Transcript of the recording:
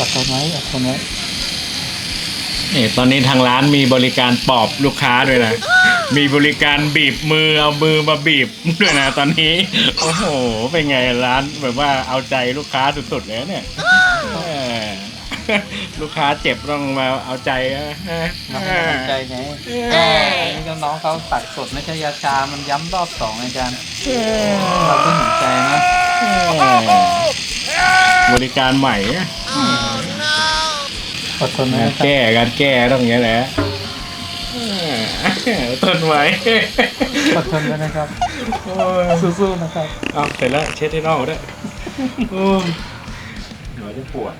อดทนไว้อดทนไว้นี่ตอนนี้ทางร้านมีบริการปอบลูกค้าด้วยนะ มีบริการบีบมือเอามือมาบีบด้วยนะตอนนี้ โอ้โห เป็นไงร้านแบบว่าเอาใจลูกค้าสุดๆเลยเนี่ยเออลูกค้าเจ็บต้องมาเอาใจนะเราให้กำลังใจไงนี่ก็น้องเขาตัดสดไม่ใช่ยาชา มันย้ำรอบสองอาจารย์เราต้องเห็นใจนะ บริการใหม่อดทนไว้การนะครับแก้การแก้ต้องอย่างนี้แหละต้นไม้อดทนไว้นะครับ สู้ๆนะครับ เอาเสร็จแล้วเช็ดให้นอกด้วยโอ้ยหัวจะปวด